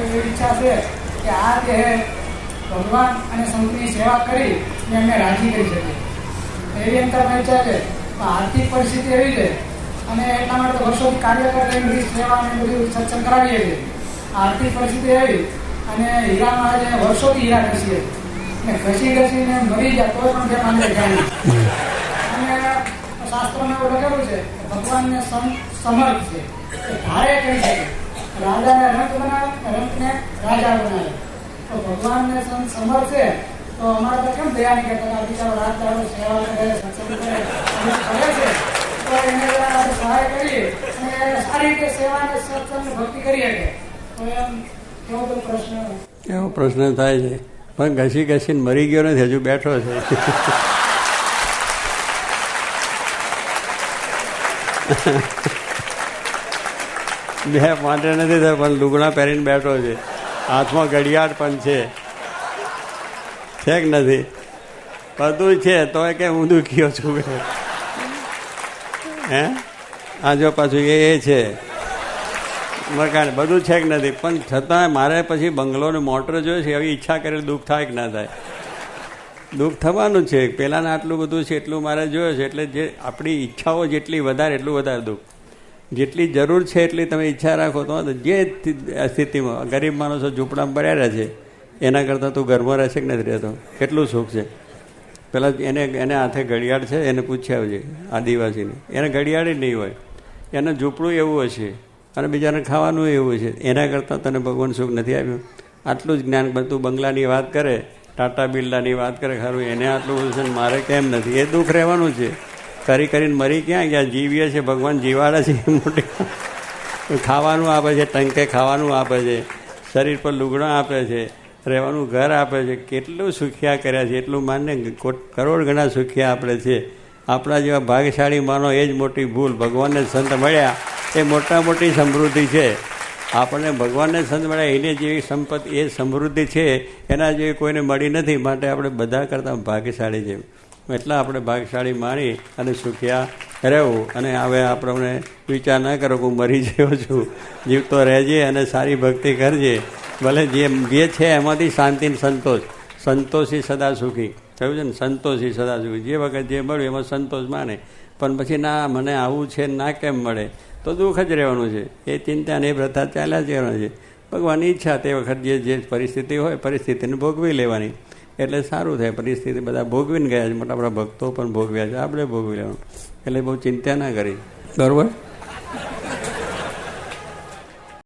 એવી ઈચ્છા છે કે આ દેહ ભગવાન અને સંતની સેવા કરી ને એમને રાજી કરી શકીએ. એવી અંતરમાં ઈચ્છા છે. આર્થિક પરિસ્થિતિ એવી છે. અને એટલા માટે વર્ષોથી કાર્ય કરે સેવા અને બધું સત્સંગ કરાવીએ છીએ. આર્થિક પરિસ્થિતિ એવી અને હીરા મહારાજે વર્ષોથી હીરા ઘસીએ. ને ઘસી ઘસીને મરી જાય તો પણ જે માંગે અને શાસ્ત્રોમાં એવું લખેલું છે ભગવાનને સમ- સમર્થ છે. ભારે કરી શકે. રાજાને રંક બનાવે રંકને રાજા બનાવે. તો ભગવાનને સમ- છે તો અમારે તો કેમ દયા નહીં કરતા? બિચારો રાત દાડો સેવા કરે સત્સંગ કરે છે તો એને સહાય કરી અને સારી રીતે સેવા સત્સંગ ભક્તિ કરી શકે. તો એમ કેવો તો પ્રશ્ન? એવો પ્રશ્ન થાય છે. પણ ઘસી ઘસીને મરી ગયો નથી, હજુ બેઠો છે. બે માટે નથી થયો, પણ લુગડા પહેરીને બેઠો છે. હાથમાં ઘડિયાળ પણ છે. છે કે નથી. બધું છે તો કે હું દુખ્યો છું હે? આ જો પાછું એ એ છે. મકાન બધું છે કે નથી, પણ છતાં મારે પછી બંગલો ને મોટર જોઈએ છે, એવી ઈચ્છા કરે દુઃખ થાય કે ના થાય. દુઃખ થવાનું છે. પહેલાંને આટલું બધું છે, એટલું મારે જોયું છે, એટલે જે આપણી ઈચ્છાઓ જેટલી વધારે, એટલું વધારે દુઃખ. જેટલી જરૂર છે એટલી તમે ઈચ્છા રાખો તો જે સ્થિતિમાં ગરીબ માણસો ઝૂંપડામાં પડ્યા રહે છે, એના કરતાં તું ઘરમાં રહેશે કે નથી રહેતો? કેટલું સુખ છે? પહેલાં એને એને હાથે ઘડિયાળ છે, એને પૂછી આવજે, આદિવાસીને. એને ઘડિયાળ જ નહીં હોય. એને ઝૂંપડું એવું હશે અને બીજાને ખાવાનું એવું છે એના કરતાં તને ભગવાન સુખ નથી આવ્યું આટલું જ જ્ઞાન બધું બંગલાની વાત કરે, ટાટા બિરલાની વાત કરે, ખરું, એને આટલું બધું છે મારે કેમ નથી? એ દુઃખ રહેવાનું છે. કરી કરીને મરી ક્યાં ગયા? જીવીએ છે ભગવાન જીવાડે છે મોટી. ખાવાનું આપે છે, ટંકે ખાવાનું આપે છે, શરીર પર લુગડા આપે છે, રહેવાનું ઘર આપે છે. કેટલું સુખિયા કર્યા છે, એટલું માનને કરોડ ગણા સુખિયા આપણે છે. આપણા જેવા ભાગ્યશાળી માનો એ જ મોટી ભૂલ. ભગવાનને સંત મળ્યા, એ મોટા મોટી સમૃદ્ધિ છે. આપણને ભગવાનને સંત મળ્યા, એને જેવી સંપત્તિ એ સમૃદ્ધિ છે, એના જેવી કોઈને મળી નથી. માટે આપણે બધા કરતાં ભાગ્યશાળી છે એટલા આપણે ભાગ્યશાળી માની અને સુખિયા રહેવું અને હવે આપણને વિચાર ના કરો કે હું મરી ગયો છું. જીવતો રહેજે અને સારી ભક્તિ કરજે. ભલે જે જે છે એમાંથી શાંતિ સંતોષ. સંતોષી સદા સુખી. કહ્યું છે ને? સંતોષી સદા સુખી. જે વખત જે મળ્યું એમાં સંતોષ માને. પણ પછી ના, મને આવું છે ના કેમ મળે? તો દુઃખ જ રહેવાનું છે. એ ચિંતા ને એ પ્રથા ચાલ્યા જ રહેવાનું છે. ભગવાનની ઈચ્છા તે વખત જે જે પરિસ્થિતિ હોય, પરિસ્થિતિને ભોગવી લેવાની. એટલે સારું થાય, પરિસ્થિતિ બધા ભોગવીને ગયા છે મોટા મોટા ભક્તો પણ ભોગવ્યા છે, આપણે ભોગવી લેવાનું. એટલે બહુ ચિંતા ના કરી. બરાબર?